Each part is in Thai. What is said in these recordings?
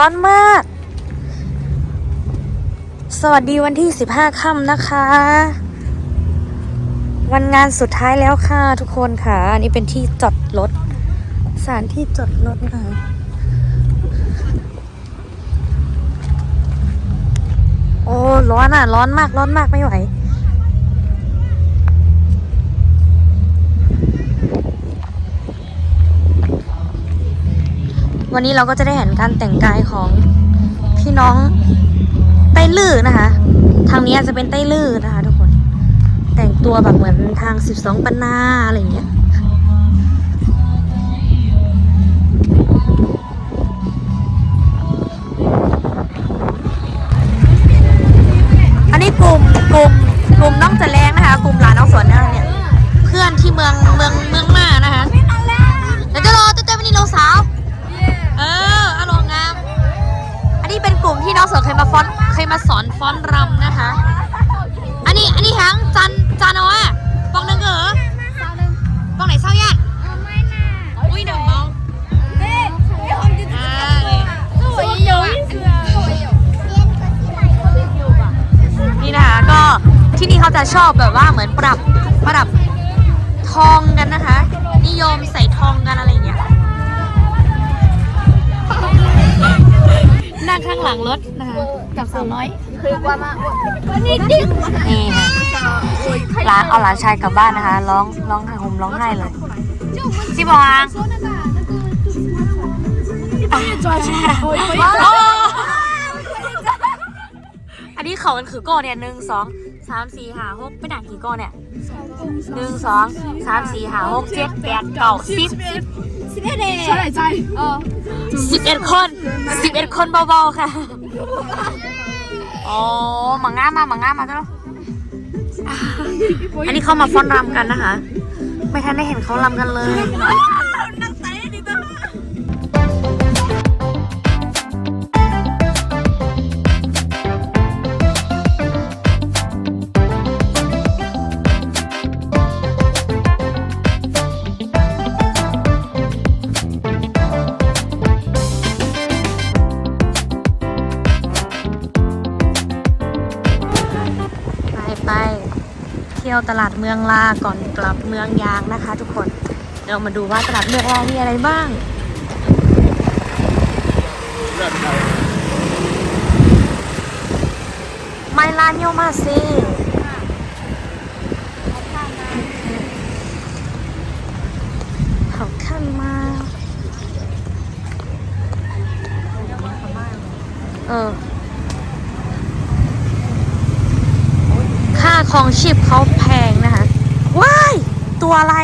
ร้อนมาก สวัสดีวันที่15ค่ำนะคะ วันงานสุดท้ายแล้วค่ะทุกคนค่ะ อันนี้เป็นที่จอดรถสถานที่จอดรถนะคะโอ้ร้อนอะ ร้อนมากร้อนมากไม่ไหว วันนี้เราก็จะได้เห็นการแต่งกายของพี่น้องไต้ลื่อนะคะ ทางนี้อาจจะเป็นไต้ลื่อนะคะ ทุกคน แต่งตัวแบบเหมือนทาง12ปันนาอะไรอย่างเงี้ย มาฟ้อนเคยมาสอนฟ้อนรำนะคะ อันนี้อันนี้ทั้งจันจันเอาอะปองหนึ่งเหรอปองไหนเศร้าญาติอุ้ยหนึ่งมองอ่านี่นะคะก็ที่นี่เขาจะชอบแบบว่าเหมือนปรับประดับทองกันนะคะ นิยมใส่ทองกันอะไรอย่างเงี้ยนั่งข้างหลังรถนะคะ กับสาวน้อยนี่ค่ะร้านเอาหลานชายกลับบ้านนะคะ ร้องร้องไห้ห่มร้องไห้เลยจิบองอันนี้เขามันคือก้อนเนี่ยหนึ่งสองสามสี่ห้าหกเป็นหนังกี่ก้อนเนี่ยหนึ่งสองสามสี่ห้าหกเจ็ดแปดเก้าสิบสิบเอ็ด สิบเอ็ดคนสิบเอ็ดคนเบาๆค่ะอ๋อหมังง่ามาหมังง่ามาเจ้าอันนี้เขามาฟ้อนรำกันนะคะ ไม่ทันได้เห็นเขารำกันเลย ที่ยวตลาดเมืองลาก่อนกลับเมืองยางนะคะ ทุกคนเดี๋ยวมาดูว่าตลาดเมืองลามีอะไรบ้างไมลานโยมาซีเขาขั้นมาเออ ค่าครองชีพเขาแพงนะคะว้าย ตัวอะไร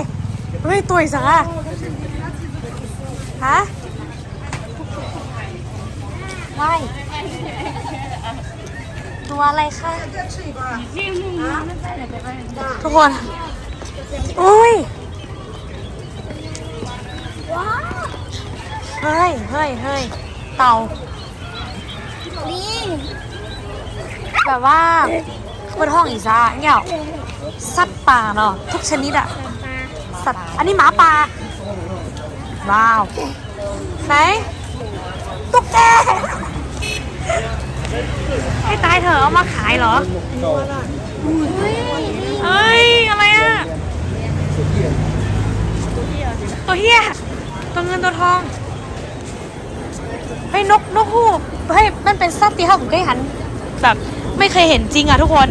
เฮ้ย ตัวอีสังอะฮะว้ายตัวอะไรคะทุกคน อุ้ยเฮ้ยเฮ้ยเฮ้ยเต่าแบบว่า บนห้องอีซ่าเนี่ยสัตว์ป่าเนาะทุกชนิดอะสัตว์อันนี้หมาป่าว้าว ไหนตุ๊กแกให้ตายเถอะเอามาขายเหรอเฮ้ย อะไรอะตัวเฮียตัวเงินตัวทองเฮ้ยนกนกฮูกเฮ้ยมันเป็นสัตว์ที่เขาผมเคยหันแบบไม่เคยเห็นจริงอะทุกคน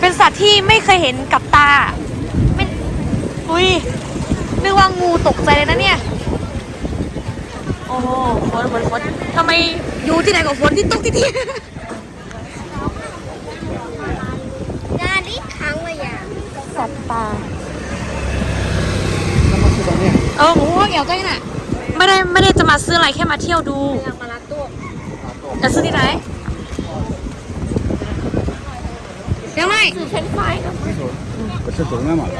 เป็นสัตว์ที่ไม่เคยเห็นกับตาไม่อุ้ยนึกว่างูตกใจเลยนะเนี่ย โอ้โหฝนฝนฝนทำไมอยู่ที่ไหนกับฝนที่ตกที่ที่สัตว์ป่าเออหมูว่าเกี่ยวกันน่ะ ไม่ได้ไม่ได้จะมาซื้ออะไรแค่มาเที่ยวดูจะซื้อที่ไหน ยังไง 不是走那么了。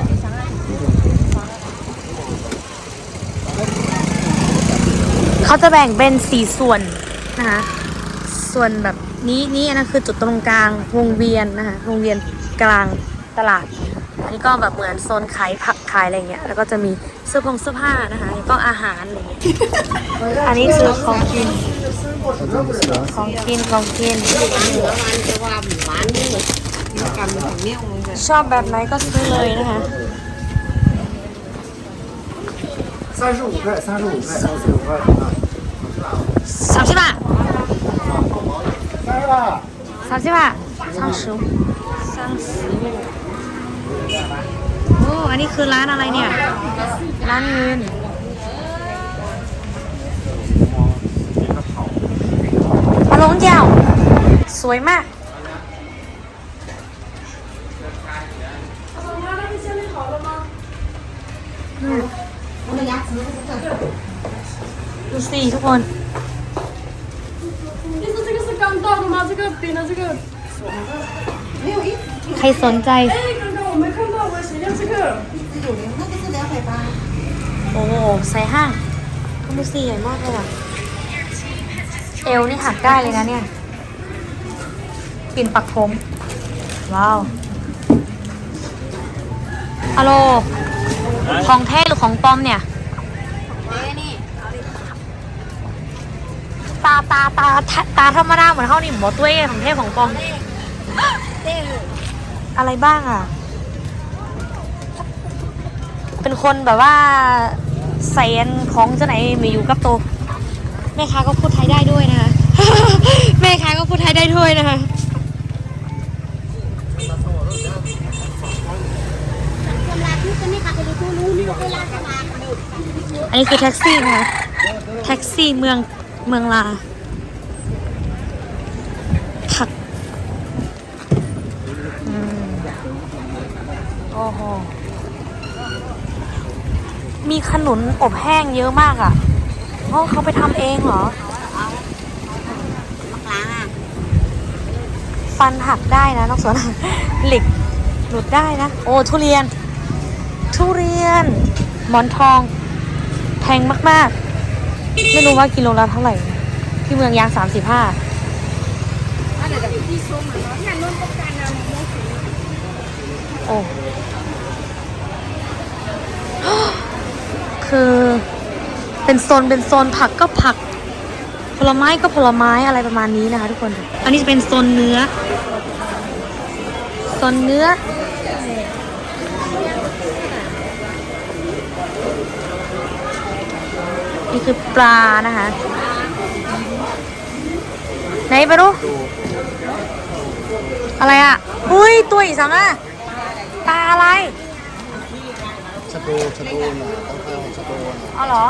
เขาจะแบ่งเป็นสี่ส่วนนะคะ ส่วนแบบนี้นี่อันนั้นคือจุดตรงกลางวงเวียนนะคะวงเวียนกลางตลาด อันนี้ก็แบบเหมือนโซนขายผักขายอะไรเงี้ย แล้วก็จะมีเสื้อผงเสื้อผ้านะคะ แล้วก็อาหารอะไรเงี้ย อันนี้คือของกิน ของกินของกิน ชอบแบบไหนก็ซื้อเลยนะคะ 三十五块，三十五块，三十五块啊， สามสิบบาท 三十吧。 สามสิบบาทสามสิบสามสิบโอ้อันนี้คือร้านอะไรเนี่ย ร้านเงินปลาลงเจ้า สวยมาก ดูสิทุกคน ใครสนใจ โอ้ใส่ห้างดูสิใหญ่มากเลยอะเอวนี่หักได้เลยนะเนี่ย ปิ่นปักผม ว้าวอโลของแท้หรือของปลอมเนี่ย ตาตาตาตาตาธรรมดาเหมือนเขานี่หมอตัวเองของแท้ของปลอมอะไรบ้างอะ เป็นคนแบบว่าใส่อันของเจ้าไหนมาอยู่กับโตวแม่ค้าก็พูดไทยได้ด้วยนะคะแม่ค้าก็พูดไทยได้ด้วยนะคะอันนี้คือแท็กซี่นะคะแท็กซี่เมือง เมืองลาผักอืมโอ้โหมีขนุนอบแห้งเยอะมากอะ่ะเพราะเขาไปทำเองเหรอฟันหักได้นะน้องสวนเหล็กหลุดได้นะ โอ้ทุเรียน ทุเรียน หมอนทอง แพงมาก ๆ ไม่รู้ว่ากิโลละเท่าไหร่ ที่เมืองยางสามสิบห้าโอ้ คือ เป็นโซน เป็นโซนผักก็ผัก ผลไม้ก็ผลไม้อะไรประมาณนี้นะคะทุกคน อันนี้จะเป็นโซนเนื้อ โซนเนื้อ นี่คือปลานะคะ ไหนไปดู อะไรอะ อุ้ย ตัวอีกสังอะปลาอะไรชะโดชะโดน่ะต้องเข้าชะโดน่ะเอาเหรอ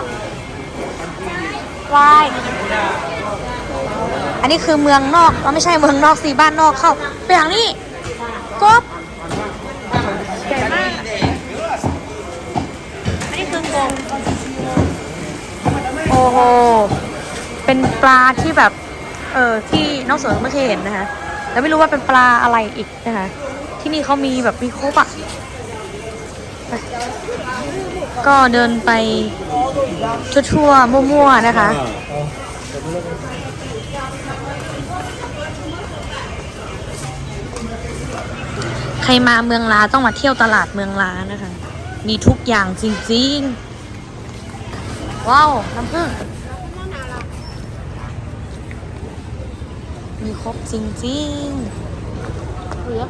วายอันนี้คือเมืองนอกเราไม่ใช่เมืองนอกสิบ้านนอกเข้าไปทางนี้กบ อ้โห เป็นปลาที่แบบ เออที่น้องสวนไม่เคยเห็นนะคะ แล้วไม่รู้ว่าเป็นปลาอะไรอีกนะคะ ที่นี่เขามีแบบมีครบอะก็เดินไปทั่วๆมั่วๆนะคะ ใครมาเมืองลาต้องมาเที่ยวตลาดเมืองลานะคะ มีทุกอย่างจริงๆ ว้าวน้ำผึ้งมีครบจริงๆเหลือ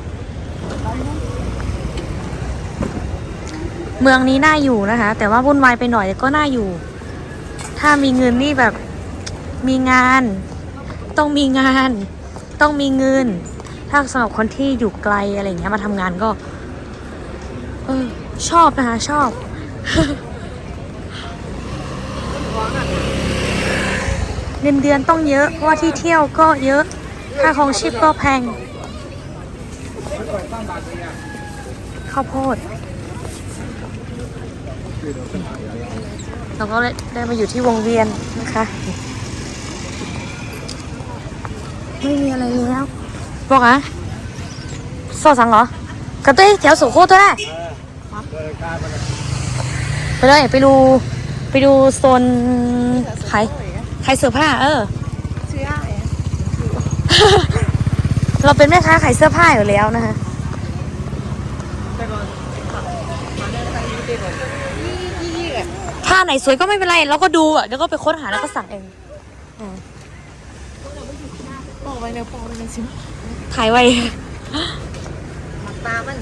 เมืองนี้น่าอยู่นะคะ แต่ว่าวุ่นวายไปหน่อยก็น่าอยู่ ถ้ามีเงินนี่แบบมีงาน ต้องมีงาน ต้องมีเงิน ถ้าสำหรับคนที่อยู่ไกลอะไรเงี้ยมาทำงานก็ เออชอบนะคะ ชอบ เงินเดือนต้องเยอะเพราะว่าที่เที่ยวก็เยอะ ค่าของชีพก็แพง ข้าวโพด เราก็ได้มาอยู่ที่วงเวียนนะคะ ไม่มีอะไรแล้วบอกอะโซสังเหรอกระตุ้ยแถวสุโคตตัวได้ไปเลยไปดู ไปดูโซนขาย ขายเสื้อผ้า เออเราเป็นแม่ค้าขายเสื้อผ้าอยู่แล้วนะคะถ้าไหนสวยก็ไม่เป็นไรเราก็ดูอะแล้วก็ไปค้นหาแล้วก็สั่งเองอืมปอกไปเลยปอกไปเลยสิถ่ายไว้ตามัน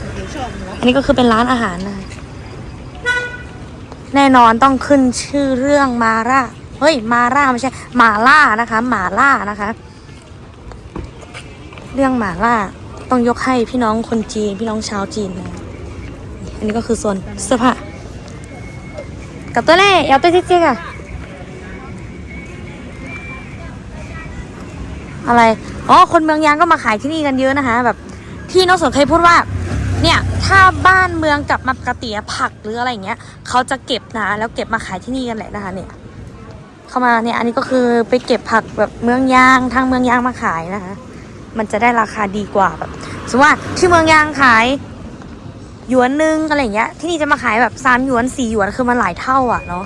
สเกลชอบเนาะอันนี้ก็คือเป็นร้านอาหารนะคะแน่นอนต้องขึ้นชื่อเรื่องมาร่า เฮ้ยมาร่าไม่ใช่หมาล่านะคะหมาล่านะคะ เรื่องหมาล่าต้องยกให้พี่น้องคนจีน พี่น้องชาวจีนนะอันนี้ก็คือส่วนเสื้อผ้ากับตัวแรกเอาตัวเจ๊กอะอะไร อ๋อ คนเมืองยางก็มาขายที่นี่กันเยอะนะคะ แบบ ที่น้องสนเคยพูดว่า เนี่ย ถ้าบ้านเมืองกลับมาปกติผักหรืออะไรอย่างเงี้ย เขาจะเก็บนะ แล้วเก็บมาขายที่นี่กันแหละนะคะเนี่ย เข้ามาเนี่ยอันนี้ก็คือไปเก็บผักแบบเมืองยางทางเมืองยางมาขายนะคะ มันจะได้ราคาดีกว่าแบบสมมติว่าที่เมืองยางขายหยวนนึงอะไรเงี้ย ที่นี่จะมาขายแบบสามหยวนสี่หยวนคือมันหลายเท่าอะเนาะ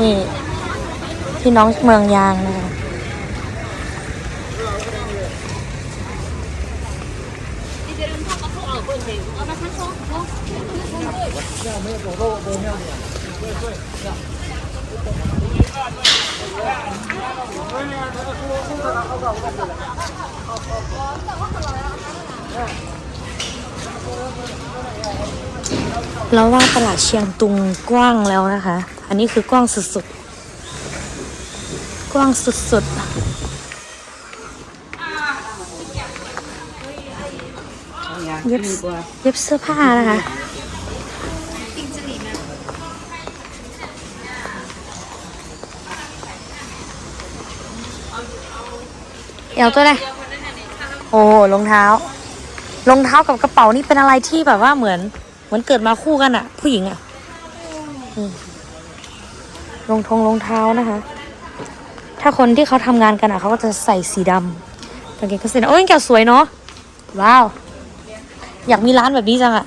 นี่ พี่น้องเมืองยางนะคะ เราว่าตลาดเชียงตุงกว้างแล้วนะคะ อันนี้คือกว้างสุดๆ กว้างสุดๆ เย็บเย็บเสื้อผ้านะคะ เอวตัวไหนโอ้รองเท้ารองเท้ากับกระเป๋านี่เป็นอะไรที่แบบว่าเหมือน เหมือนเกิดมาคู่กันอะผู้หญิงอะอืมรองทงรองเท้านะคะ ถ้าคนที่เขาทำงานกันอะเขาก็จะใส่สีดำกางเกงก็สีดำโอ้ยแกวสวยเนาะว้าว อยากมีร้านแบบนี้จังอะ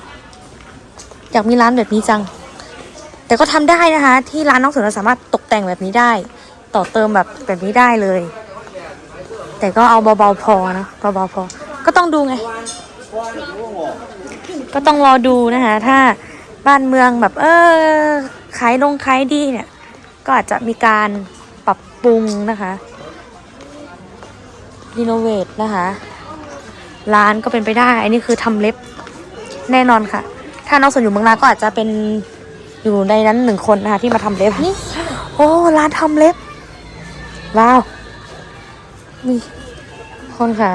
อยากมีร้านแบบนี้จัง แต่ก็ทำได้นะคะ ที่ร้านน้องเสือเราสามารถตกแต่งแบบนี้ได้ ต่อเติมแบบแบบนี้ได้เลย แต่ก็เอาเบาๆพอนะเบาๆพอ ก็ต้องดูไง ก็ต้องรอดูนะคะ ถ้าบ้านเมืองแบบ เออขายลงขายดีเนี่ย ก็อาจจะมีการ ปรุงนะคะรีโนเวทนะคะ ร้านก็เป็นไปได้ อันนี้คือทำเล็บแน่นอนค่ะ ถ้าน้องสนอยู่เมืองลาก็อาจจะเป็นอยู่ในนั้นหนึ่งคนนะคะที่มาทำเล็บนี่โอ้ร้านทำเล็บว้าวนี่คนค่ะ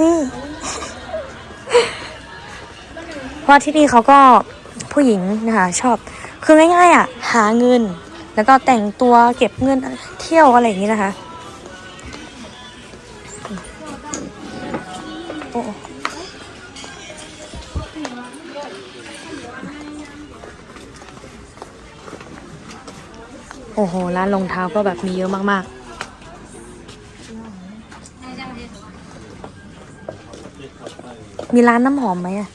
นี่เพราะที่นี่เขาก็ผู้หญิงนะคะชอบ คือง่ายๆอะ หาเงิน แล้วก็แต่งตัวเก็บเงินเที่ยวอะไรอย่างนี้นะคะโอ้โอ้โห ร้านรองเท้าก็แบบมีเยอะมากๆ มีร้านน้ำหอมไหมอะ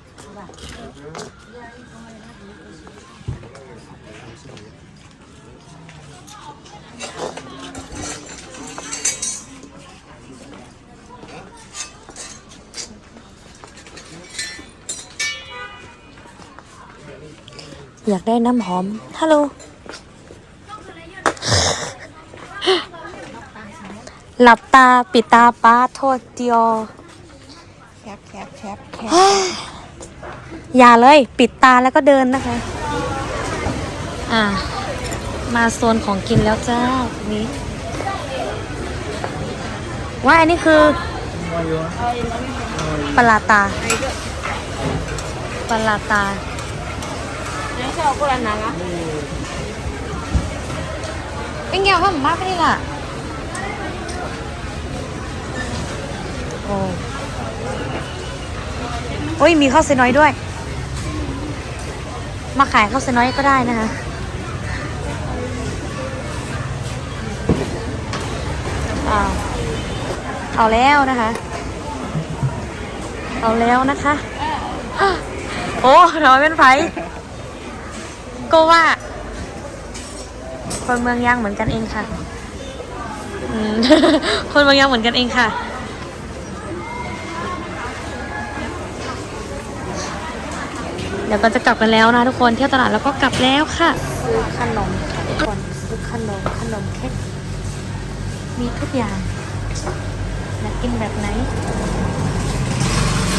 อ ยากได้น้ำหอม ฮัลโหล หลับตาปิดตาป้าโทษเดียวแคบแคบแคบแคบอย่าเลย ปิดตาแล้วก็เดินนะคะ อ่า มาโซนของกินแล้วจ้านี้ว่าอันนี้คือปลาตาปลาตา นี่อกุหลาบนะเป็นไงว่ามาไปนี่ล่ะโอ้โอ้ยมีข้าวเซน้อยด้วยมาขายข้าวเซน้อยก็ได้นะคะอ้าเอาแล้วนะคะ เอาแล้วนะคะ โอ้เราเป็นไฟ ก็ว่า คนเมืองยางเหมือนกันเองค่ะอืมคนเมืองยางเหมือนกันเองค่ะ เดี๋ยวก็จะกลับกันแล้วนะทุกคนเที่ยวตลาดแล้วก็กลับแล้วค่ะซื้อขนมค่ะทุกคนซื้อขนมขนมเค้กมีทุกอย่างอยากกินแบบไหน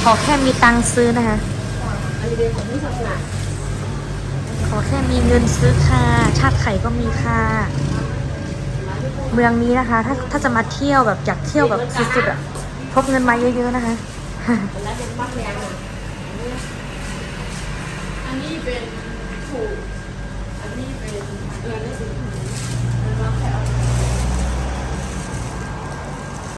ขอแค่มีตังค์ซื้อนะคะ ขอแค่มีเงินซื้อค่ะ ชาติไข่ก็มีค่ะ เมืองนี้นะคะ ถ้าถ้าจะมาเที่ยวแบบอยากเที่ยวแบบสุดๆอะพกเงินมาเยอะๆนะคะ อันนี้เป็นถูกอันนี้เป็นเออนี่เป็น